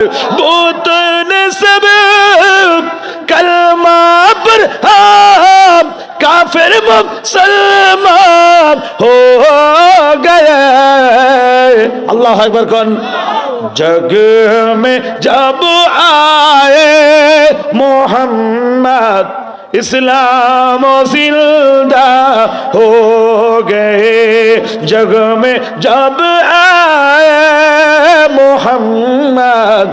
بوتن سب کلمہ پر ہم کافر مسلمان ہو گئے اللہ اکبر کون جگ میں جب آئے محمد इस्लाम जिंदा हो गए जग में जब आए मोहम्मद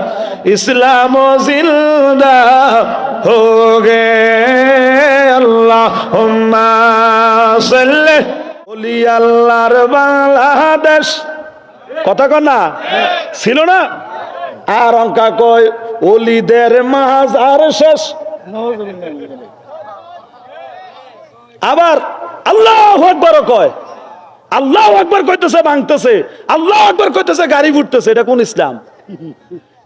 इस्लाम जिंदा हो गए अल्लाह সাল্লি ওলি আল্লাহর বাংলাদেশ কথা কন না ছিল না আর অঙ্কা কয় ওলিদের মাহাজার শেষ আবার আল্লাহ একবার কয়, আল্লাহ একবার কইতেছে, ভাঙতেছে। আল্লাহ একবার কইতেছে, গাড়ি ফুটতেছে এটা কোন ইসলাম?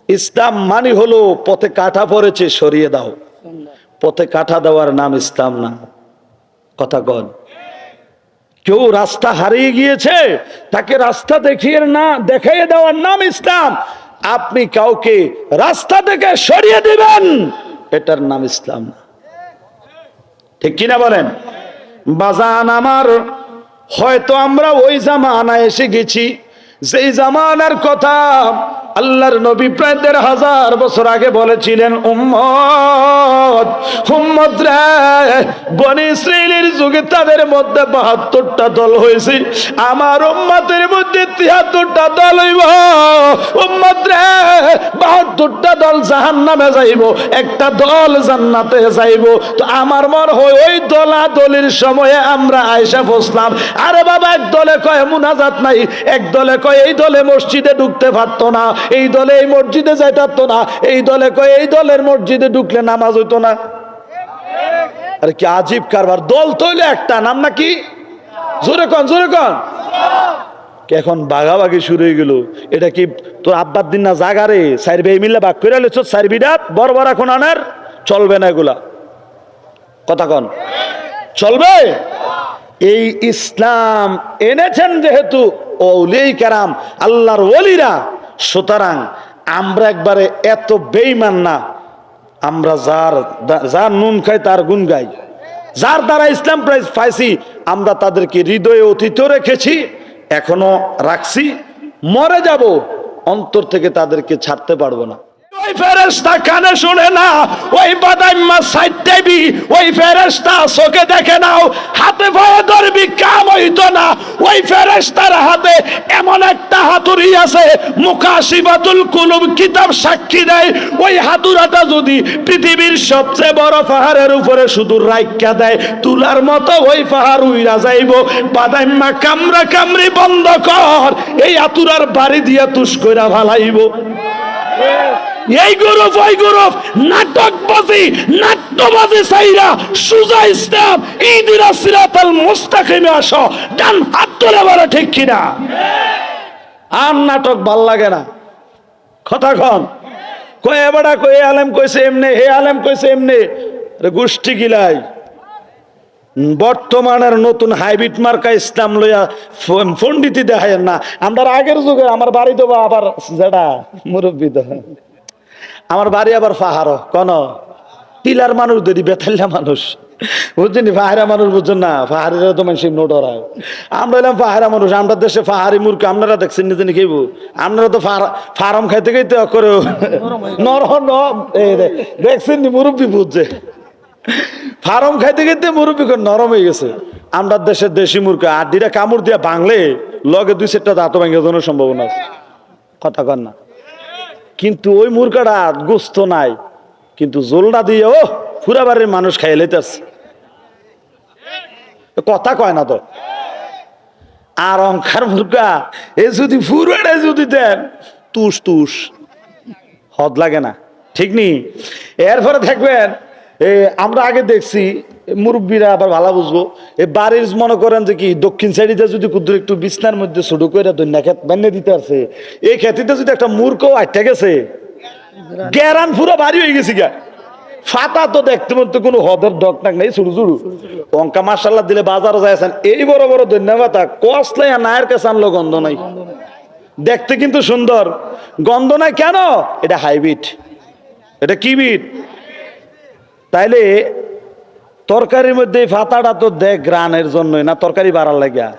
ইসলাম মানে হলো পথে কাঠা পড়েছে, সরিয়ে দাও। পথে কাঠা দেওয়ার নাম ইসলাম না। কথা কন। কেউ রাস্তা হারিয়ে গিয়েছে, তাকে রাস্তা দেখিয়ে না, দেখাইয়ে দেওয়ার নাম ইসলাম। আপনি কাউকে রাস্তা থেকে সরিয়ে দিবেন, এটার নাম ইসলাম না। ঠিক কিনা বলেন? বাজান আমার হয়তো আমরা ওই জামানায় এসে গেছি। যেই জামানার কথা আল্লাহর নবী প্রায় দেড় হাজার বছর আগে বলেছিলেন, উম্মত উম্মত বনি ইসরাইলের যুগে তাদের মধ্যে বাহাত্তরটা দল হয়েছে। আমার উম্মতের মধ্যে তিয়াত্তরটা দল হইব। উম্মত বাহাত্তরটা দল জাহান নামে যাইব, একটা দল জান্নাতে যাইব। তো আমার মন হয় ওই দলা দলের সময়ে আমরা আয়সা বসলাম। আরে বাবা, এক দলে কয় মুনাজাত নাই, এক দলে কয় এই দলে মসজিদে ঢুকতে পারতো না। এই দলে এই মসজিদে যাইতে পারতো না। এই দলে কয়, এই দলের মসজিদে ঢুকলে নামাজ হইতো না। আরে কি আজীব কারবার। দল তৈলে একটা, নাম নাকি? জোরে কন জোরে কন। এখন বাঘাবাগি শুরু হয়ে গেল। এটা কি তোর আব্বার দিন না জাগারে ভাই মিল্লা বাঘ করে লেছ সাইর বিরাট বড় বড় এখন আনার। চলবে না এগুলা। কথা কন। চলবে? এই ইসলাম এনেছেন যেহেতু ওলিই কারাম, আল্লাহর ওলিরা। সুতরাং আমরা একবারে এত বেইমান না, আমরা যার যার নুন খাই তার গুণ গাই। যার দ্বারা ইসলাম প্রাইজ পাইছি, আমরা তাদেরকে হৃদয়ে অতীত রেখেছি, এখনও রাখছি, মরে যাব, অন্তর থেকে তাদেরকে ছাড়তে পারব না। ওই ফেরেস্তা কানে শুনে না, ওই বাদাইম্মা সাইড দেবি, ওই ফেরেস্তা চোখে দেখে নাও, হাতে ভয়ে ধরবি কাম হইতো না। ওই ফেরেস্তার হাতে এমন একটা হাতুড়ি আছে, মুকাশিবাতুল কুলুব কিতাব সাক্ষী দেয়, ওই হাতুড়াটা যদি পৃথিবীর সবচেয়ে বড় পাহাড়ের উপরে শুধু রাইকা দেয়, তুলার মতো ওই পাহাড় উইরা যাইব। বাদাইম্মা কামরা কামরি বন্ধ কর, এই হাতুড়ার বাড়ি দিয়া তুষ কইরা ভালাইব। এই গ্রুপ, ওই গ্রুপ। নাটকবাজি, নাট্যবাজি সাইরা সুজা ইসলাম ঈদিরা সিরাতাল মুস্তাকিমে আসো। ডান হাত তুলে বলো ঠিক কিনা? আর নাটক ভালো লাগে না। কথা কন। এবারা কই এ আলেম কইছে এমনে হে আলেম কইছে এমনে। গোষ্ঠী গিলাই। বর্তমানের নতুন হাইব্রিড মার্কা ইসলাম লইয়া পণ্ডিতি দেখায় না। আমরা আগের যুগে আমার বাড়ি দেবো আবার যেটা মুরব্বী তো আমার বাড়ি আবার পাহাড় কন? টিলার মানুষ ধরি বেতাল্লা মানুষ। বুঝছেন পাহাড়া মানুষ বুঝছেন না? পাহাড়িরা তো মানুষ এমনি ডরায়। আমরা এলাম পাহাড়া মানুষ, আমরা দেশে পাহাড়ি মূর্খ আপনারা দেখছেন নিজে খেইব আপনারা তো ফার্ম খাইতে খাইতে করে নর দেখছেন মুরব্বী বুঝছে? ফার্ম খাইতে খাইতে মুরব্বী নরম হয়ে গেছে। আমরা দেশের দেশি মূর্খ আড্ডিটা কামড় দিয়া বাংলে লগে দুই চারটা দাঁত ভেঙে সম্ভাবনা আছে। কথা কর না। কিন্তু ওই মুরগাটা গোস্ত নাই। কিন্তু জোলটা দিয়ে ও ফুরাবারের মানুষ খাই লেতেছে কথা কয় না তো। আর অঙ্কার মুরগা, এ যদি ফুরাটা যদি দেন, তুষ তুষ, হদ লাগে না। ঠিক নি? এরপরে দেখবেন এ, আমরা আগে দেখছি মুরব্বীরা আবার ভালো বুঝব। এ, বাড়ির মনে করেন যে কি, দক্ষিণ সাইডে যদি কুদ্দুর একটু বিছনার মধ্যে ছোট করে দৈন্য ক্ষেত বানিয়ে দিতে আছে এই খেতিতে যদি একটা মূর্খ আটটা গেছে গ্যারান পুরো বাড়ি হয়ে গেছে গা ফাতা তো দেখতে মতো কোনো হদের ডক নাক নেই শুরু শুরু অঙ্কা মার্শাল্লাহ দিলে বাজারে যাইছেন এই বড় বড় ধন্যবাদ কসলাই নায়ের কাছে আনলো গন্ধ নাই। দেখতে কিন্তু সুন্দর, গন্ধ নাই কেন? এটা হাইব্রিড এটা কি বিট তাইলে তরকারির মধ্যে এই ফাতাটা তো দেয় গ্রানের জন্যই না তরকারি বাড়ার লাগিয়া?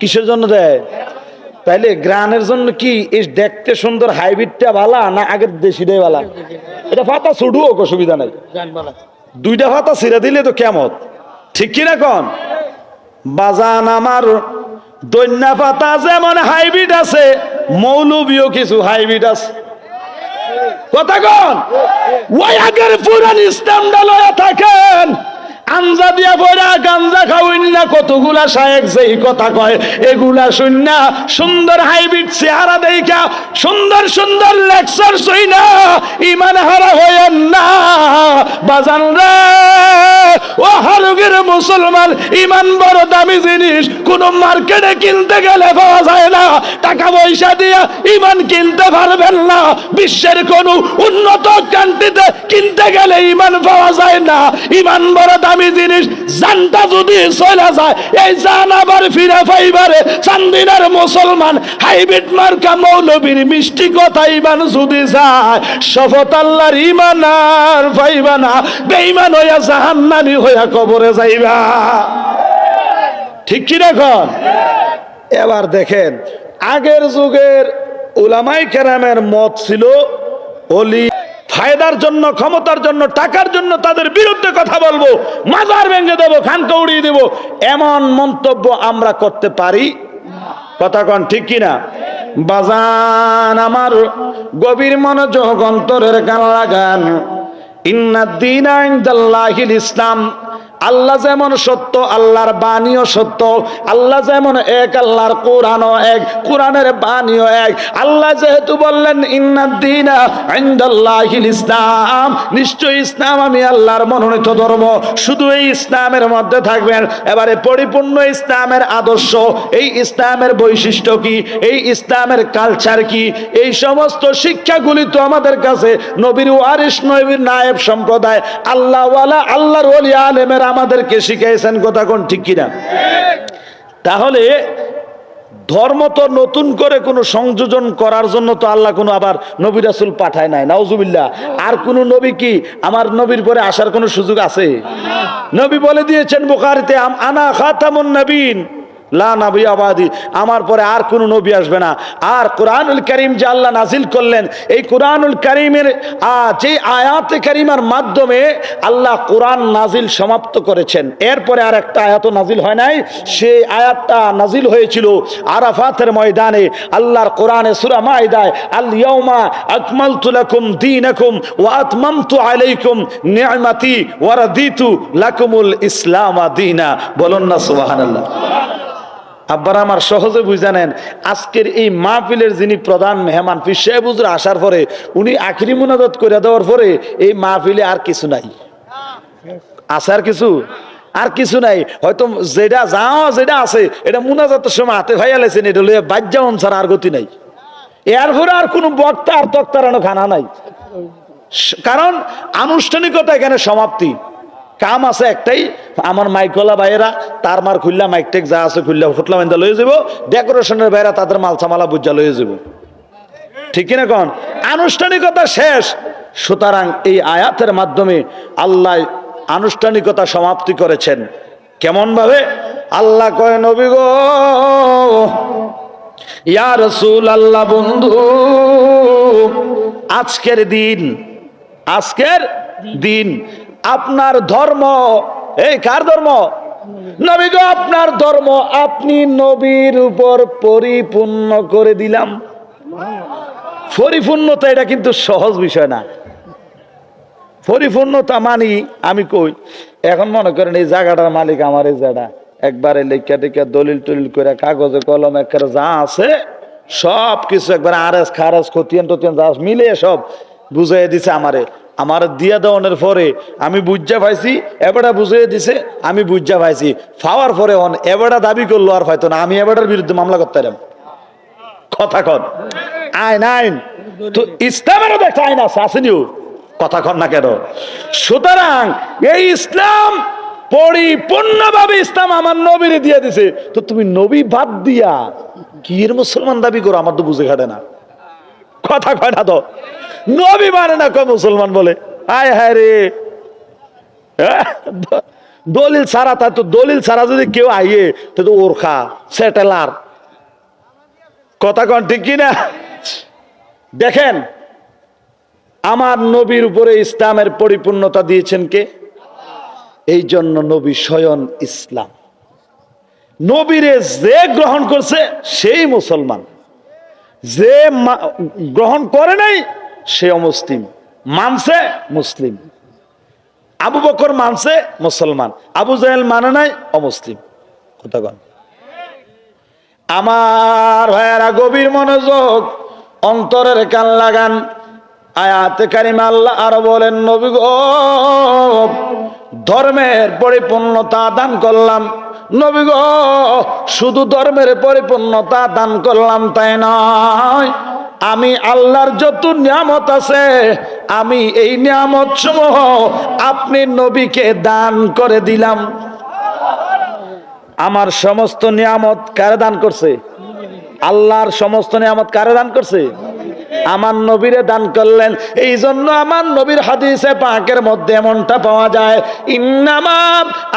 কিসের জন্য দেয়? তাইলে গ্রানের জন্য কি এই দেখতে সুন্দর হাইব্রিডটা ভালা না আগের দেশি দেশিটাই ভালা এটা ফাতা ছুটু হোক অসুবিধা নাই। দুইটা ফাতা ছিঁড়ে দিলে তো কেমন ঠিক কিনা কন? বাজান আমার দৈন্যা পাতা যেমন হাইব্রিড আছে মৌলবীয় কিছু হাইব্রিড আছে। কথা কন ওই আগের পুরান লয়া থাকেন। আঞ্জা দিয়া পড়া গাঞ্জা খাওয়াইন না কতগুলা শায়েক যেই কথা কয়, এগুলা শুননা সুন্দর হাইব্রিড চেহারা দেইখা, সুন্দর সুন্দর লেকচার শুই না, ইমান হারা হইয়েন না। বাজান রে, ও হালুগের মুসলমান, ইমান বড় দামি জিনিস, কোন মার্কেটে কিনতে গেলে পাওয়া যায় না। টাকা পয়সা দিয়ে ইমান কিনতে পারবেন না। বিশ্বের কোন উন্নত কান্ট্রিতে কিনতে গেলে ইমান পাওয়া যায় না। ইমান বড় দামি জিনিস, জানটা যদি চলে যায়, এই জান আবার ফিরে পাইবারে চান্দিনার মুসলমান হাইব্রিড মার্কা মৌলবীর মিষ্টি কথা ইমান যদি যায়, শপথ আল্লাহর ইমান আর পাইবা না বেইমান হইয়া জাহান্নামি হইয়া কবরে যাইবা। ঠিক কি এখন এবার দেখেন, আগের যুগের উলামাই কেরামের মত ছিল অলি ফায়দার জন্য, ক্ষমতার জন্য, টাকার জন্য তাদের বিরুদ্ধে কথা বলব। মাজার ভেঙে দেবো, খানকে উড়িয়ে দেবো। এমন মন্তব্য আমরা করতে পারি? কথা কন, ঠিক কিনা বাজান আমার গভীর মনোযোগ, অন্তরের গান লাগান ইন্নাদ্দিন ইসলাম। আল্লাহ যেমন সত্য, আল্লাহর বাণীও সত্য, আল্লাহ যেমন এক, আল্লাহর কোরআনও এক, কোরআনের বাণীও এক। আল্লাহ যেহেতু বললেন ইন্নাদ্দিন ইনদাল্লাহিল ইসলাম নিশ্চয়ই ইসলাম আমি আল্লাহর মনোনীত ধর্ম। শুধু এই ইসলামের মধ্যে থাকবেন। এবারে পরিপূর্ণ ইসলামের আদর্শ, এই ইসলামের বৈশিষ্ট্য কি? এই ইসলামের কালচার কি? এই সমস্ত শিক্ষাগুলি তো আমাদের কাছে নবীর ওয়ারিস নবীর নায়েব সম্প্রদায়। আল্লাহওয়ালা, আল্লাহর ওলি আলেমের আমাদেরকে শিখাইছেন কথা কোন ঠিক কিনা? তাহলে ধর্ম তো নতুন করে কোনো সংযোজন করার জন্য তো আল্লাহ কোনো আবার নবী রাসুল পাঠায় নাই নাউজুবিল্লাহ। আর কোনো নবী কি আমার নবীর পরে আসার কোনো সুযোগ আছে? নবী বলে দিয়েছেন বুখারিতে আম- আনা খাতামুন নবীন। আমার পরে আর কোন নবী আসবে না। আর কোরআনুল করিম যে আল্লাহ নাজিল করলেন, এই কোরআনুল করিমের যে আয়াতে করিমার মাধ্যমে আল্লাহ কোরআন নাজিল সমাপ্ত করেছেন। এরপরে আর একটা আয়াত নাজিল হয় নাই। সেই আয়াতটা নাজিল হয়েছিল আরাফাতের ময়দানে। আল্লাহর কোরআনে সূরা মাইদায় আল ইয়াউমা আকমালতু লাকুম দীনাকুম ওয়া আতমামতু আলাইকুম নি'মাতি ওয়া রাদিতু লাকুমুল ইসলাম দীনা। বলুন না সুবহানাল্লাহ। আব্বার আমার সহজে বুঝানেন আজকের এই মাহফিলের যিনি প্রধান মেহমান, পীর সাহেব আসার পরে উনি আখরি মুনাদত করে দেওয়ার পরে এই মাহফিলে আর কিছু নাই। আছে আর কিছু? আর কিছু নাই। হয়তো যেটা যাও যেটা আছে, এটা মুনাজাতের সময় হাতে ভাইয়া লেছেন, এটা লইয়া বাজ্যা ছাড়া আর গতি নাই। এর পরে আর কোনো বক্তা আর তক্তারানো খানা নাই। কারণ আনুষ্ঠানিকতা এখানে সমাপ্তি। কাম আছে একটাই, আমার মাইকলা ভাইয়েরা তার মার খুললা, মাইক টেক যা আছে খুললা, ফুটলা মাইন্দা লয়ে যাব ডেকোরেশনের ভাইয়েরা তাদের মালসামালা বুঝা লয়ে যাব ঠিক কিনা কন? আনুষ্ঠানিকতা শেষ। সুতরাং এই আয়াতের মাধ্যমে আল্লাহ আনুষ্ঠানিকতা সমাপ্তি করেছেন। কেমন ভাবে? আল্লাহ কয়, নবী গো, ইয়া রসুল আল্লাহ বন্ধু, আজকের দিন আজকের দিন আপনার ধর্ম। এই কার ধর্ম? নবী গো, আপনার ধর্ম। আপনি নবীর উপর পরিপূর্ণ করে দিলাম। পরিপূর্ণতা এটা কিন্তু সহজ বিষয় না। পরিপূর্ণতা মানি আমি কই? এখন মনে করেন এই জায়গাটার মালিক আমার এই জায়গা। একবারে লেখা টেখা দলিল টলিল করে কাগজে কলম একবারে যা আছে সব কিছু একবার আরেস খারেস খতিয়ান টতিয়ান যা মিলে সব বুঝাই দিছে আমারে। আমার দিয়া দেওয়ানোর পরে আমি বুঝা পাইছি, এবারটা বুঝিয়ে দিছে, আমি বুঝা পাইছি। পাওয়ার পরে অন এবারটা দাবি করল আর হয়তো না, আমি এবারটার বিরুদ্ধে মামলা করতে পারলাম কথা কন। আইন আইন। তো ইসলামেরও দেখতে আইন আছে আসেনিও কথা কন না কেন। সুতরাং এই ইসলাম পরিপূর্ণভাবে ইসলাম আমার নবীরে দিয়ে দিছে। তো তুমি নবী বাদ দিয়া কির মুসলমান দাবি করো? আমার তো বুঝে খাটে না। কথা কয় না তো। নবী মানে না কয় মুসলমান বলে? আয় হায় রে। হ্যাঁ? দলিল ছাড়া তার তো দলিল ছাড়া যদি কেউ আইয়ে, তো তো ওরখা, সেটেলার। কথা কন ঠিক কি না? দেখেন, আমার নবীর উপরে ইসলামের পরিপূর্ণতা দিয়েছেন কে? এই জন্য নবী স্বয়ং ইসলাম। নবীরে যে গ্রহণ করছে, সেই মুসলমান। যে গ্রহণ করে নাই সে অমুসলিম। মানছে মুসলিম। আবু বকর মানছে মুসলমান। আবু জাহেল মানে নাই অমুসলিম। কথা কন। আমার ভাইয়ারা গভীর মনোযোগ, অন্তরের কান লাগান। আয়াতে কারিমা আল্লাহ আরও বলেন, নবী গো, ধর্মের পরিপূর্ণতা দান করলাম। নবী শুধু ধর্মের পরিপূর্ণতা দান করলাম তাই নয়। আমি আল্লাহর যত নিয়ামত আছে, আমি এই নিয়ামত সমূহ আপনি নবীকে দান করে দিলাম। আমার সমস্ত নিয়ামত কারে দান করছে? আল্লাহর সমস্ত নিয়ামত কারে দান করছে? আমার নবীরে দান করলেন। এই জন্য আমার নবীর হাদিসে পাকের মধ্যে এমনটা পাওয়া যায়, ইন্নামা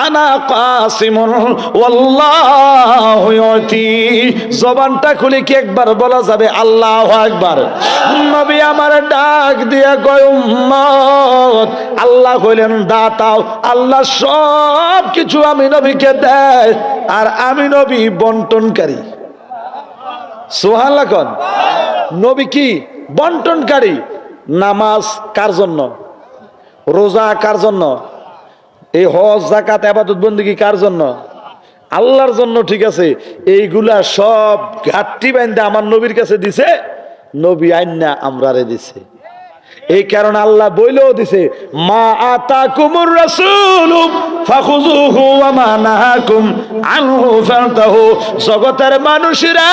আনা কাসিমুন ওয়াল্লাহু ইউতি। জবানটা খুলে কি একবার বলা যাবে? আল্লাহু আকবার। নবী আমার ডাক দিয়া কয়, উম্মত, আল্লাহ কইলেন দাতাও, আল্লাহ সব কিছু আমি নবীকে দেয়, আর আমি নবী বন্টনকারী। সোহাল্লা কন। নবী কি বন্টনকারী? নামাজ কার জন্য? রোজা কার জন্য? এই হজ জাকাত আবাদত বন্দিগি কার জন্য? আল্লাহর জন্য ঠিক আছে। এইগুলা সব ঘাটতি বাইন্দা আমার নবীর কাছে দিছে, নবী আইনা আমরারে দিছে। এই কারণে আল্লাহ বইলেও দিছে, মা আতা কুমুর রাসূল, ফাখুযুহু ওয়া মা নাহাকুম আনহু ফান্তাহু। জগতের মানুষেরা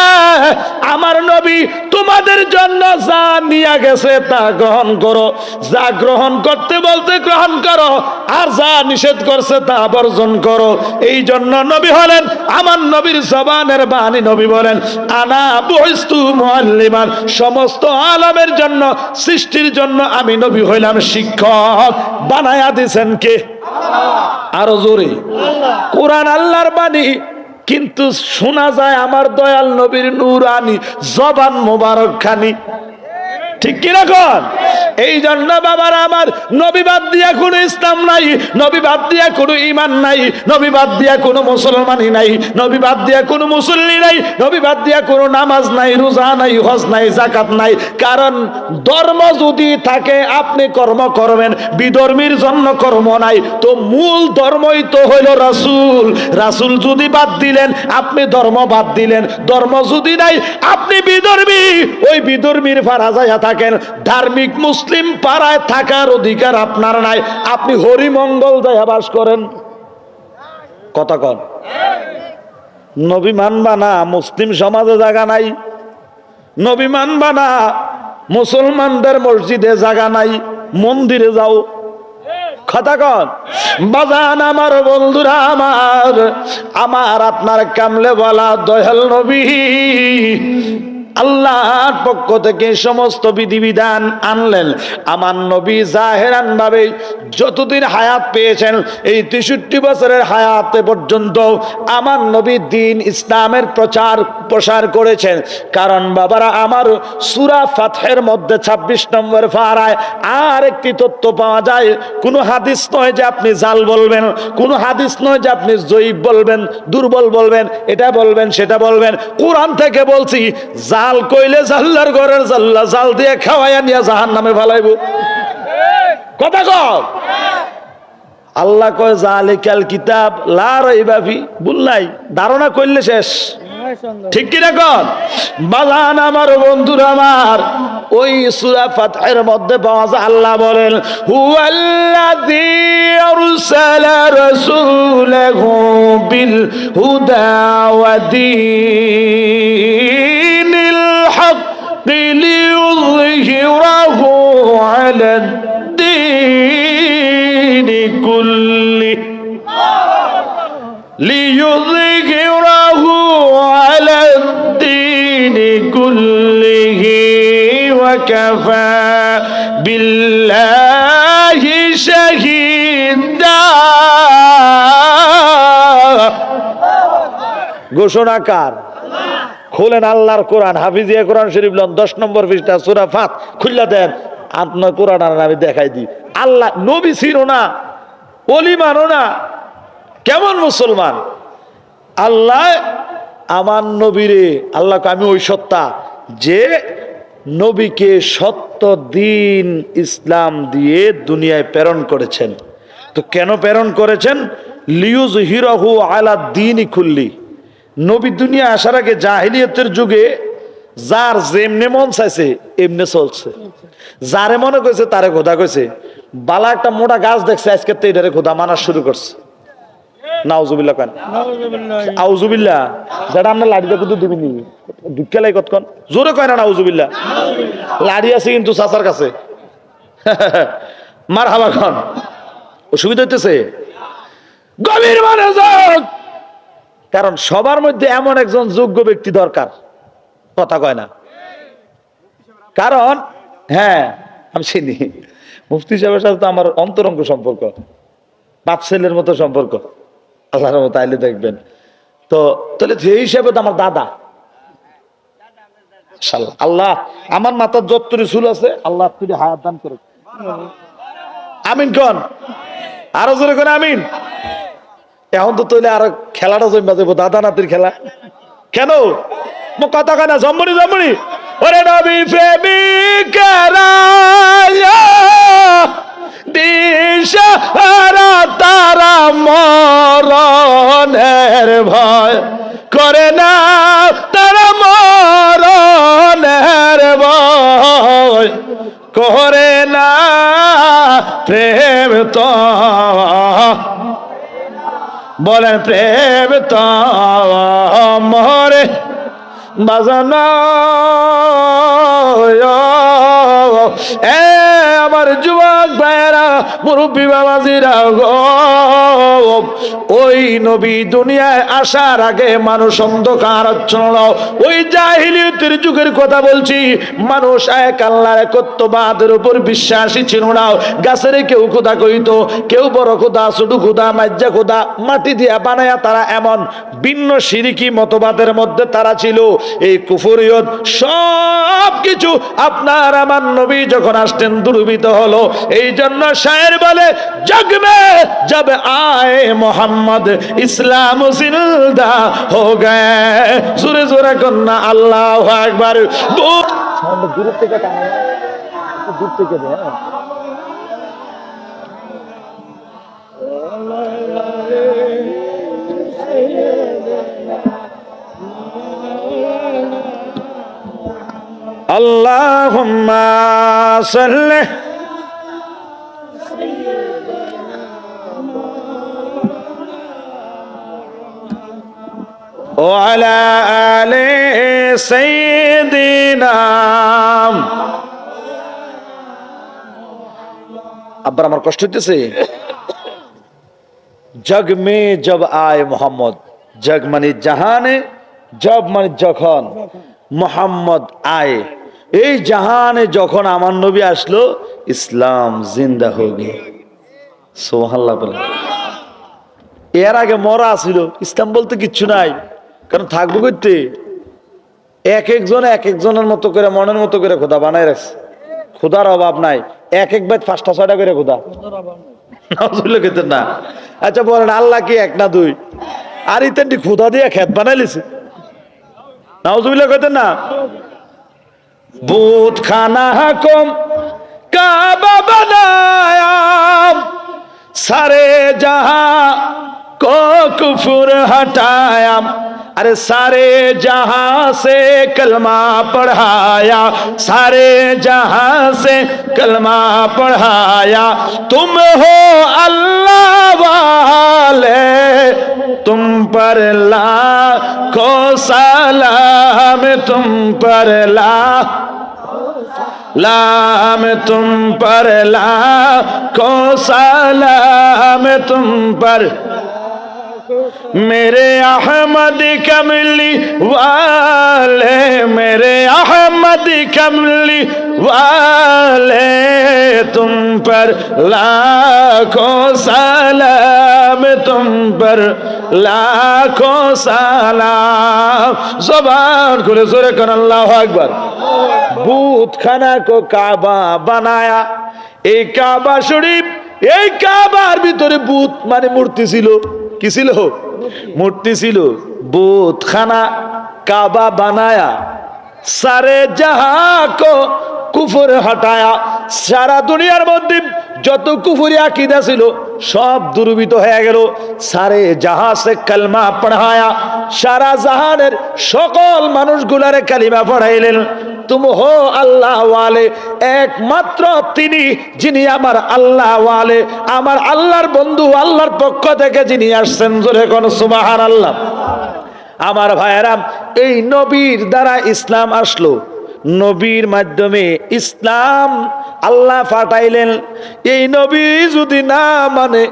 আমার নবী তোমাদের জন্য যা নিয়ে গেছে তা গ্রহণ করো। যা গ্রহণ করতে বলতে গ্রহণ করো আর যা নিষেধ করছে তা বর্জন করো। এই জন্য নবী হলেন আমার নবীর জবানের বাণী নবী বলেন আনা বহিস্তু মুআল্লিমান। সমস্ত আলমের জন্য সৃষ্টির জন্য আমি নবী হইলাম শিক্ষক। বানায়া দিছেন কে? আরও জোরে। কোরআন আল্লাহর বাণী। কিন্তু শোনা যায় আমার দয়াল নবীর নূরানি জবান মোবারক খানি ঠিক কিনা কন? এই জন্য বাবার আমার নবী বাদ দিয়া কোনো ইসলাম নাই, নবী বাদ দিয়া কোনো ইমান নাই, নবী বাদ দিয়া কোনো মুসলমানই নাই, নবী বাদ দিয়া কোনো মুসল্লি নাই, নবী বাদ দিয়া কোনো নামাজ নাই, রোজা নাই, হজ নাই জাকাত নাই। কারণ ধর্ম যদি থাকে, আপনি কর্ম করবেন, বিধর্মীর জন্য কর্ম নাই। তো মূল ধর্মই তো হইল রাসূল। রাসূল যদি বাদ দিলেন, আপনি ধর্ম বাদ দিলেন। ধর্ম যদি নাই, আপনি বিধর্মী। ওই বিধর্মীর ফারা যাইয়া থাকেন। ধার্মিক মুসলিম পাড়ায় থাকার অধিকার আপনার নাই। আপনি হরিমঙ্গল যাইয়া বাস করেন। কথা কন। নবী মানবা না, মুসলিম সমাজে জায়গা নাই। নবী মানবা না, মুসলমানদের মসজিদে জায়গা নাই। মন্দিরে যাও। কথা কন। বাজান আমার, বন্ধুরা আমার আমার আপনার কামলে বলা দয়াল নবী। আল্লাহর পক্ষ থেকে সমস্ত বিধিবিধান আনলেন। আমার নবী জাহেরান ভাবে যতদিন হায়াত পেয়েছেন, এই তেষট্টি বছরের হায়াতে পর্যন্ত আমার নবী দিন ইসলামের প্রচার, প্রসার করেছেন। কারণ বাবারা, আমার সুরা ফাতহের মধ্যে ২৬ নম্বর ফারায় আর একটি তথ্য পাওয়া যায়। কোনো হাদিস নয় যে আপনি জাল বলবেন, কোনো হাদিস নয় যে আপনি জৈব বলবেন, দুর্বল বলবেন, এটা বলবেন, সেটা বলবেন। কোরআন থেকে বলছি জাল কইলে জাল্লার ঘরের জাল্লা, জাল দিয়ে খাওয়াইয়া নিয়ে জাহান নামে ফালাইব। কথা কম আল্লাহ কয়, জালিকাল কিতাব লা রইবাফি ভুল নাই, ধারণা করলে শেষ। ঠিক কি কন? বাজান আমার বন্ধুরা আমার, ওই সূরা ফাতহের মধ্যে পাওয়া যায়, আল্লাহ বলেন, হুয়াল্লাযী আরসালা রাসূলাহু ليظهره على الدين كله ليظهره على الدين كله وكفى بالله شهيدا ঘোষণাকার খোলেন আল্লাহর কোরআন, হাফিজিয়া কোরআন শরীফ লন, দশ নম্বর পৃষ্ঠা, সুরা ফাত, খুললা দেন। আপনার কোরআন আর আমি দেখাই দিই। আল্লাহ, নবী ছিল না অলি মানো না, কেমন মুসলমান? আল্লাহ আমার নবীরে আল্লাহকে আমি ওই সত্তা যে নবীকে সত্য দিন ইসলাম দিয়ে দুনিয়ায় প্রেরণ করেছেন। তো কেন প্রেরণ করেছেন? লিউজ হিরহু আলা দিনই খুললি নবী দুনিয়া আসার আগে জাহিলিয়তের যুগে যার যেমনে মন চাইছে এমনে চলছে। যারে মনে কইছে তারে খোদা কইছে। বালা একটা মোটা গাছ দেখছে আজকে তো এটারে খোদা মানা শুরু করছে। নাউজুবিল্লাহ কেন। আউজুবিল্লাহ। যেটা আমরা লাড়িতে কিন্তু দিবিনি দুঃখে লাই কতক্ষণ জোরে কয় না লাড়ি আছে কিন্তু চাচার কাছে। মার হাবা খান অসুবিধা হইতেছে। গভীর মানে যাক কারণ সবার মধ্যে এমন একজন যোগ্য ব্যক্তি দরকার। কথা কয় না। কারণ হ্যাঁ আমি চিনি। মুফতি সাহেবের সাথে তো আমার অন্তরঙ্গ সম্পর্ক। বাপ ছেলের মতো সম্পর্ক। আল্লাহর মতো আইলে দেখবেন। তো, তাহলে সেই হিসাবে তো আমার দাদা। আল্লাহ, আমার মাথার যত্তরি চুল আছে, আল্লাহ তুই হায়াত দান করে আমিন কন? আরও জোরে করে আমিন? এখন তো তৈলে আরও খেলাটা জমা যাব দাদা নাতির খেলা। কেন? কথা কেনা জম্মনি জম্মনি। ওরে নবী তারা মরণের ভয় করে না, তারা মরণের ভয় করে না, প্রেম তো বলেন প্রেম তো মরে বাজানো এ আমার যুবক ভাইয়েরা মুরব্বী বাবাজিরা গো। ওই নবী দুনিয়ায় আসার আগে মানুষ অন্ধকার আচ্ছন্ন। ওই যুগের কথা বলছি, মানুষ এক একত্ববাদের উপর বিশ্বাসী ছিল না। গাছের কেউ কইতো কেউ বড় মাজ্জা মাটি দিয়া বানায়া তারা এমন ভিন্ন সিরিকি মতবাদের মধ্যে তারা ছিল। এই কুফরিয়ত সব কিছু আপনার আমার নবী যখন আসতেন দুর্বিত হলো এই জন্য শায়ের বলে জব আয়ে মোহাম্মদ ইসলাম জিন্দা হো গে জোরে জোরে কন্যা আল্লাহ একবার দূর থেকে দূর থেকে اللهم صل وعلى آل سيدنا আব্বার আমার কষ্ট হইতেছে জগ মে জব আয় মোহাম্মদ জগ মানে জাহানে জব মানে যখন মোহাম্মদ আয় এই জাহানে যখন আমার নবী আসলো ইসলাম জিন্দা হোগে সোহাল্লাহ বলে এর আগে মরা ছিল ইসলাম বলতে কিচ্ছু নাই কারণ থাকব করতে এক একজন এক একজনের মতো করে, মনের মতো করে খোদা বানায় রাখছে। খোদার অভাব নাই। এক এক বাইত পাঁচটা ছয়টা করে খোদা। না। আচ্ছা বলেন, আল্লাহ কি এক না দুই? আর ইতেনটি খোদা দিয়ে খেত বানাই বানাইলিছে নাওজুবিল্লা কেতেন না? বুধ খানা হাকম, কাবা বানায়াম, সারে যাহা জাহা কুফুর হাটায়াম। अरे सारे जहाँ से कलमा पढ़ाया, सारे जहाँ से कलमा पढ़ाया, तुम हो अल्लाह वाले, तुम पर लाखो सलाम, तुम पर ला लाम तुम पर लाखो सलाम, तुम पर میرے احمد کملی والے میرے احمد کملی والے تم پر لاکھوں سلام تم پر لاکھوں سلام زبان کھلے سورے کر اللہ اکبر بوت خانہ کو کعبہ بنایا এই কাবা শরীফ এই কাবার ভিতরে বুত মানে মূর্তি ছিল কি ছিল? মূর্তি ছিল। ভূত খানা কাবা বানায়া, সারে কো কুফর হটায়া। সারা দুনিয়ার মধ্যে যত কুফরি আকিদা ছিল, সব দুর্বিত হয়ে গেল। সারে জাহা সে কালমা পড়ায়া, সারা জাহানের সকল মানুষগুলারে কালিমা পড়াইলেন। একমাত্র তিনি যিনি আমার আল্লাহ ওয়ালে আমার আল্লাহর বন্ধু, আল্লাহর পক্ষ থেকে যিনি আসছেন, জোরে কোন সুবাহার আল্লাহ আমার ভাইয়েরাম এই নবীর দ্বারা ইসলাম আসলো। নবীর মাধ্যমে ইসলাম আল্লাহ ফাটাইলেন এই নবী যদি না মানে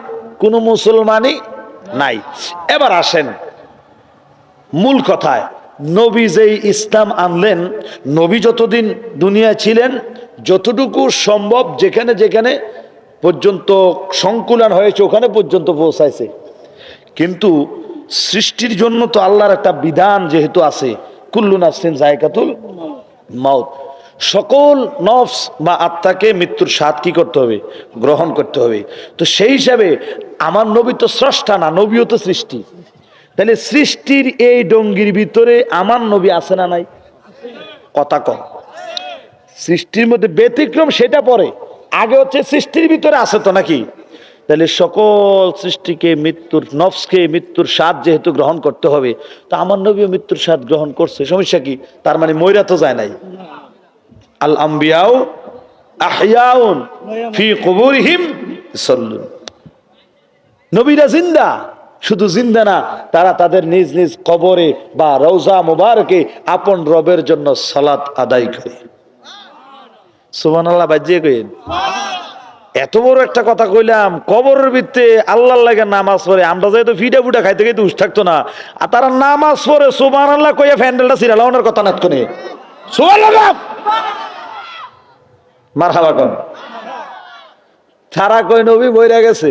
কোনো মুসলমানই নাই। এবার আসেন। মূল কথায় নবী যেই ইসলাম আনলেন, নবী যতদিন দুনিয়ায় ছিলেন, যতটুকু সম্ভব যেখানে যেখানে পর্যন্ত সংকুলন হয়েছে, ওখানে পর্যন্ত পৌঁছাইছে। কিন্তু সৃষ্টির জন্য তো আল্লাহর একটা বিধান যেহেতু আছে, কুল্লু নাফসিন জায়কাতুল মাউত। সকল নফস বা আত্মাকে মৃত্যুর স্বাদ কি করতে হবে? গ্রহণ করতে হবে। তো সেই হিসাবে আমার নবী তো স্রষ্টা না, নবীও তো সৃষ্টি। তাহলে সৃষ্টির এই ডঙ্গির ভিতরে আমার নবী আছে না নাই? কথা কম সৃষ্টির মধ্যে ব্যতিক্রম সেটা পরে। আগে হচ্ছে সৃষ্টির ভিতরে আছে তো নাকি? তাহলে সকল সৃষ্টিকে মৃত্যুর, নফসকে মৃত্যুর স্বাদ যেহেতু গ্রহণ করতে হবে, তো আমার নবীও মৃত্যুর স্বাদ গ্রহণ করছে। সমস্যা কি? তার মানে ময়রা তো যায় নাই। আল আম্বিয়াও আহিয়াউন ফি কবুরহিম সল্লুন নবীরা জিন্দা। শুধু জিন্দা না, তারা তাদের নিজ নিজ কবরে বা রৌজা মুবারকে আপন রবের জন্য সালাত আদায় করে। সুমান আল্লাহ বাজিয়ে কইন এত বড় একটা কথা কইলাম, কবরের ভিত্তে আল্লাহ লাগে নামাজ পড়ে, আমরা যেহেতু ফিডা ফুটা খাইতে খাইতে উস থাকতো না, আর তারা নামাজ পড়ে সুমান আল্লাহ কইয়া ফ্যান্ডেলটা সিরালা ওনার কথা নাত কোনে মার হাবা কন। সারা কই নবী বইরা গেছে।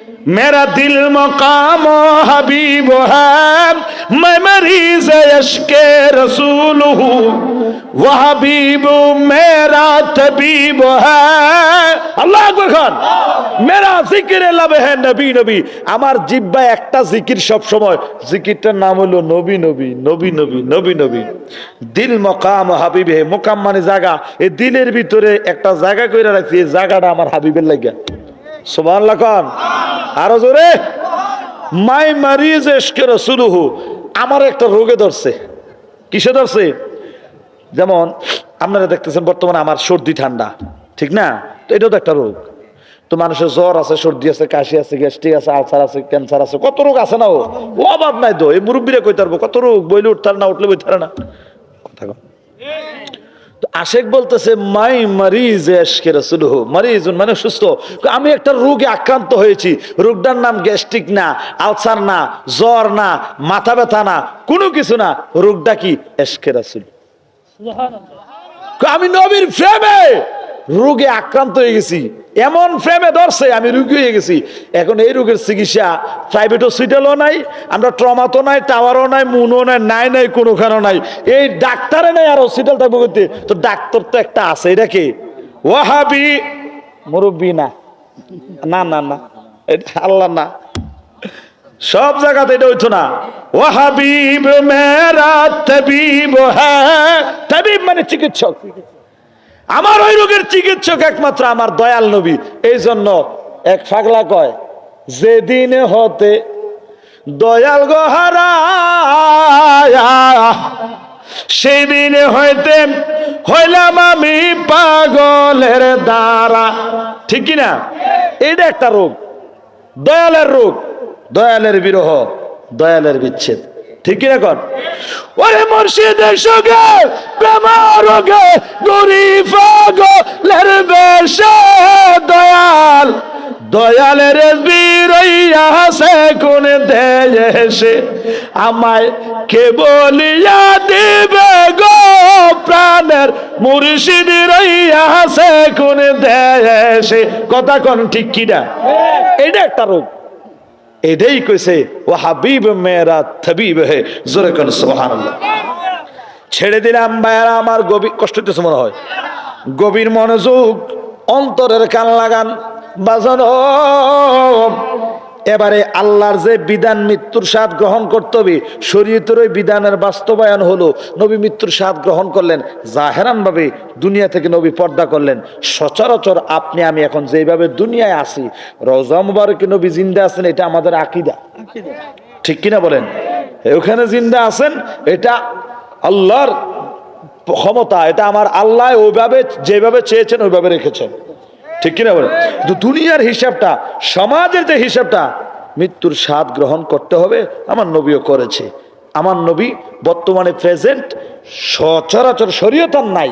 میرا দিল মকাম و حبیب ہے میں مریض عشق হাবিব ہوں وہ حبیب میرا طبیب ہے আল্লাহ আকবর খান মেরা জিকিরে লাভে হ্যাঁ নবী নবী আমার জিব্বা একটা জিকির সব সময় জিকিরটার নাম হলো নবী নবী নবী নবী নবী নবী। দিল মকাম হাবিবে মোকাম মানে জায়গা। এই দিলের ভিতরে একটা জায়গা করে রাখছি এই জায়গাটা আমার হাবিবের লাগিয়া। সোমান খান। আরও জোরে। মাই মারিজ এসকে রসুলুহু। আমার একটা রোগে ধরছে। কিসে ধরছে? যেমন, আপনারা দেখতেছেন বর্তমানে আমার সর্দি ঠান্ডা। ঠিক না? তো এটাও তো একটা রোগ। তো মানুষের জ্বর আছে, সর্দি আছে, কাশি আছে, গ্যাস্ট্রিক আছে, আলসার আছে, ক্যান্সার আছে। কত রোগ আছে না ও? অভাব নাই তো। এই মুরব্বীরা কইতে পারব কত রোগ? বইলে উঠতে না, উঠলে বইতে পারে না। কথা আশেক বলতেছে মাই মারিজ এসকে রসুল মারিজ মানে সুস্থ। আমি একটা রোগে আক্রান্ত হয়েছি। রোগটার নাম গ্যাস্ট্রিক না আলসার না জ্বর না মাথা ব্যথা না কোনো কিছু না। রোগটা কি? এসকে রসুল। আমি নবীর ফ্রেমে রোগে আক্রান্ত হয়ে গেছি। এমন ফ্রেমে ধরছে, আমি রুগী হয়ে গেছি। এখন এই রোগের চিকিৎসা প্রাইভেট হসপিটালও নাই, আমরা ট্রমাতো নাই টাওয়ারও নাই মুনও নাই নাই নাই, কোনোখানেও নাই। এই ডাক্তারে নাই আর হসপিটাল থাকব করতে। তো ডাক্তার তো একটা আছে, এটা কি? ওয়াহাবি। মুরব্বী না। না না না। এটা আল্লাহ না। সব জায়গাতে এটা হইতো না। ও হাবিব মেরা তবিব হ্যাঁ তবিব মানে চিকিৎসক। আমার ওই রোগের চিকিৎসক একমাত্র আমার দয়াল নবী। এই জন্য এক ফাগলা কয়, যেদিন হতে দয়াল গহারা সেই দিন হইতে হইলাম আমি পাগলের দ্বারা। ঠিক না এইটা একটা রোগ, দয়ালের রোগ, দয়ালের বিরহ, দয়ালের বিচ্ছেদ। ঠিক কি এখন ওরে মুর্শিদের সঙ্গে বেমার রোগে গরিব গলের দয়াল। দয়ালের বীরইয়া কোন দেশে আমায় কে বলিয়া দিবে গো? প্রাণের মুর্শিদ রইয়া সে কোন দেশে কথা কোন ঠিক কিনা? এটা একটা রোগ। এটাই কইছে ও হাবিব মেয়েরা থবিব হে, জোরে কেন সুবহানাল্লাহ। ছেড়ে দিলাম ভাইয়ারা, আমার গভীর কষ্ট হইতেছে মনে হয়। গভীর মনোযোগ, অন্তরের কান লাগান, বাজানো। এবারে আল্লাহর যে বিধান মৃত্যুর স্বাদ গ্রহণ করতে হবে, শরীয়তের ওই বিধানের বাস্তবায়ন হলো, নবী মৃত্যুর স্বাদ গ্রহণ করলেন, জাহেরানভাবে দুনিয়া থেকে নবী পর্দা করলেন। সচরাচর আপনি, আমি এখন যেভাবে দুনিয়ায় আসি রোজা মুবারকে নবী জিন্দা আছেন, এটা আমাদের আকিদা। ঠিক কিনা বলেন? ওখানে জিন্দা আছেন, এটা আল্লাহর ক্ষমতা, এটা আমার আল্লাহ ওইভাবে, যেভাবে চেয়েছেন, ওইভাবে রেখেছেন। ঠিক কিনা বলেন? কিন্তু দুনিয়ার হিসাবটা, সমাজের যে হিসাবটা, মৃত্যুর স্বাদ গ্রহণ করতে হবে, আমার নবীও করেছে। আমার নবী বর্তমানে প্রেজেন্ট সচরাচর শরীয়তার নাই।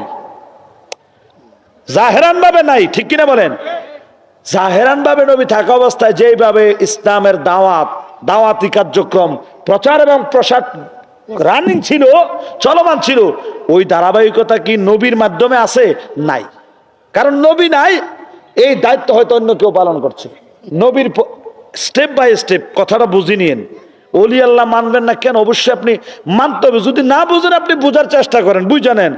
জাহেরান ভাবে নাই, ঠিক কিনা বলেন? জাহেরান ভাবে নবী থাকা অবস্থায় যেভাবে ইসলামের দাওয়াত, দাওয়াতি কার্যক্রম, প্রচার এবং প্রসার রানিং ছিল, চলমান ছিল, ওই ধারাবাহিকতা কি নবীর মাধ্যমে আছে? নাই। কারণ নবী নাই এই দায়িত্ব হয়তো অন্য কেউ পালন করছে। নবীর স্টেপ বাই স্টেপ কথাটা বুঝে নিয়েন। অলি আল্লাহ মানবেন না কেন? অবশ্যই আপনি মানতে হবে। যদি না বুঝেন, আপনি বোঝার চেষ্টা করেন। বুঝে নেন।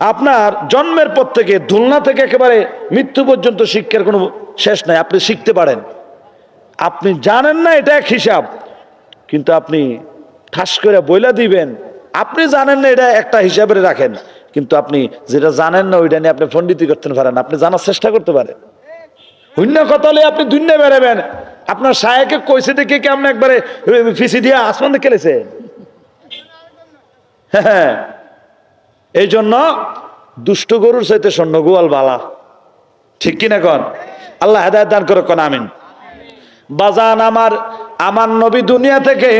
আপনার জন্মের পর থেকে, দুলনা থেকে একেবারে মৃত্যু পর্যন্ত শিক্ষার কোনো শেষ নাই। আপনি শিখতে পারেন। আপনি জানেন না, এটা এক হিসাব। কিন্তু আপনি ঠাস করে বইলা দিবেন। আপনি জানেন না, এটা একটা হিসাবে রাখেন। কিন্তু আপনি যেটা জানেন না, ওইটা নিয়ে আপনি পণ্ডিতি করতে পারেন। আপনি জানার চেষ্টা করতে পারেন। শূন্য কথা হলে আপনি দুনিয়া বেরোবেন আপনার সায়াকে কইছে দেখে কেমন একবারে ফিসি দিয়ে আসমান খেলেছে? হ্যাঁ এই জন্য দুষ্ট গরুর চাইতে স্বর্ণ গোয়াল বালা। ঠিক কিনা কন? আল্লাহ হেদায়ত দান করে কন, আমিন। বাজান আমার আমার নবী দুনিয়া থেকে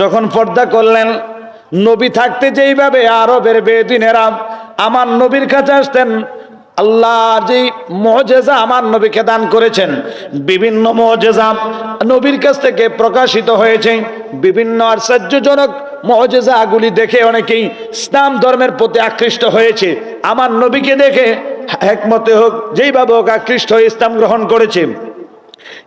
যখন পর্দা করলেন নবী থাকতে যেইভাবে আরবের বেদিনেরা আমার নবীর কাছে আসতেন, আল্লাহ যে মজেজা আমার নবীকে দান করেছেন, বিভিন্ন মজেজা নবীর কাছ থেকে প্রকাশিত হয়েছে, বিভিন্ন আশ্চর্যজনক মজেজাগুলি দেখে অনেকেই ইসলাম ধর্মের প্রতি আকৃষ্ট হয়েছে। আমার নবীকে দেখে একমতে হোক, যেইভাবে হোক আকৃষ্ট হয়ে ইসলাম গ্রহণ করেছে।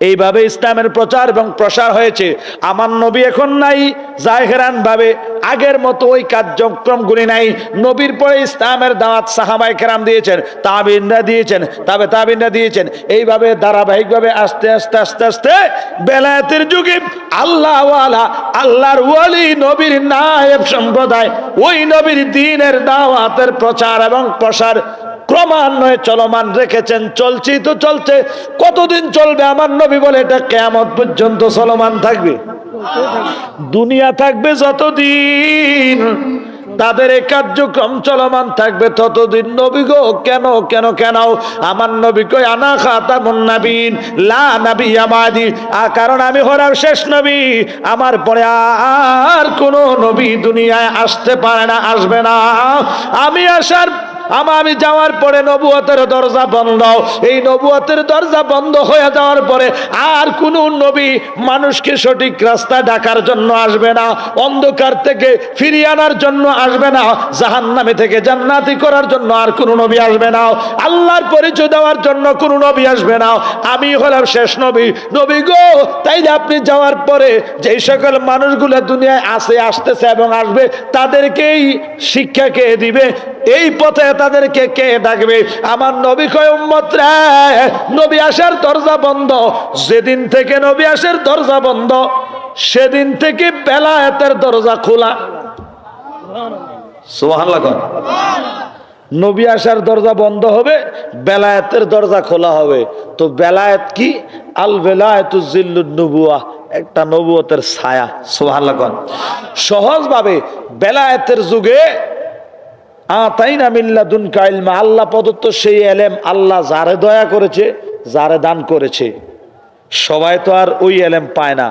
এইভাবে ইসলামের প্রচার এবং প্রসার হয়েছে। আমার নবী এখন নাই, জাহেরান ভাবে আগের মতো ওই কার্যক্রমগুলি নাই। নবীর পরে ইসলামের দাওয়াত সাহাবাই কেরাম দিয়েছেন, তাবিনরা দিয়েছেন, তবে তাবিনরা দিয়েছেন। এইভাবে ধারাবাহিকভাবে আস্তে আস্তে আস্তে আস্তে বেলায়েতের যুগে আল্লাহ আল্লাহর ওয়ালি, নবীর নায়েব সম্প্রদায় ওই নবীর দিনের দাওয়াতের প্রচার এবং প্রসার ক্রমান্বয়ে চলমান রেখেছেন, চলছি তো চলছে, কতদিন চলবে আমার নবী বলে এটা কেমন পর্যন্ত চলমান থাকবে। দুনিয়া থাকবে যতদিন, তাদের এই কার্যক্রম চলমান থাকবে ততদিন। নবী গো, কেন কেন কেন? আমার নবী কই আনা খাতা মুন্নাবিন লা নবী আমাদি আ কারণ আমি হলাম শেষ নবী। আমার পরে আর কোন নবী দুনিয়ায় আসতে পারে না, আসবে না। আমি আসার আমার আমি যাওয়ার পরে নবুয়তের দরজা বন্ধ। এই নবুয়তের দরজা বন্ধ হয়ে যাওয়ার পরে আর কোন নবী মানুষকে সঠিক রাস্তা ডাকার জন্য আসবে না, অন্ধকার থেকে ফিরিয়ে আনার জন্য আসবে না, জাহান্নামে থেকে জান্নাতি করার জন্য আর কোন নবী আসবে না, আল্লাহর পরিচয় দেওয়ার জন্য কোন নবী আসবে না। আমি হলাম শেষ নবী। নবী গো, তাইলে আপনি যাওয়ার পরে যেই সকল মানুষগুলো দুনিয়ায় আসে, আসতেছে এবং আসবে, তাদেরকেই শিক্ষা কে দিবে? এই পথে তাদেরকে কে ডাকবে? আমার নবী কয়, উম্মত রে, নবী আসার দরজা বন্ধ। যেদিন থেকে নবী আসার দরজা বন্ধ, সেদিন থেকে বেলায়েতের দরজা খোলা। সুবহানাল্লাহ নবী আসার দরজা বন্ধ হবে, বেলায়েতের দরজা খোলা হবে। তো বেলায়েত কি? আল বেলায়েতু জিল্লুন নবুয়া, একটা নবুয়তের ছায়া। সুবহানাল্লাহ কন। সহজভাবে বেলায়েতের যুগে আতাইনা মিল্লাদুন কাইলমা আল্লাহ প্রদত্ত সেই এলেম আল্লাহ যারে দয়া করেছে, যারে দান করেছে। সবাই তো আর ওই এলেম পায় না।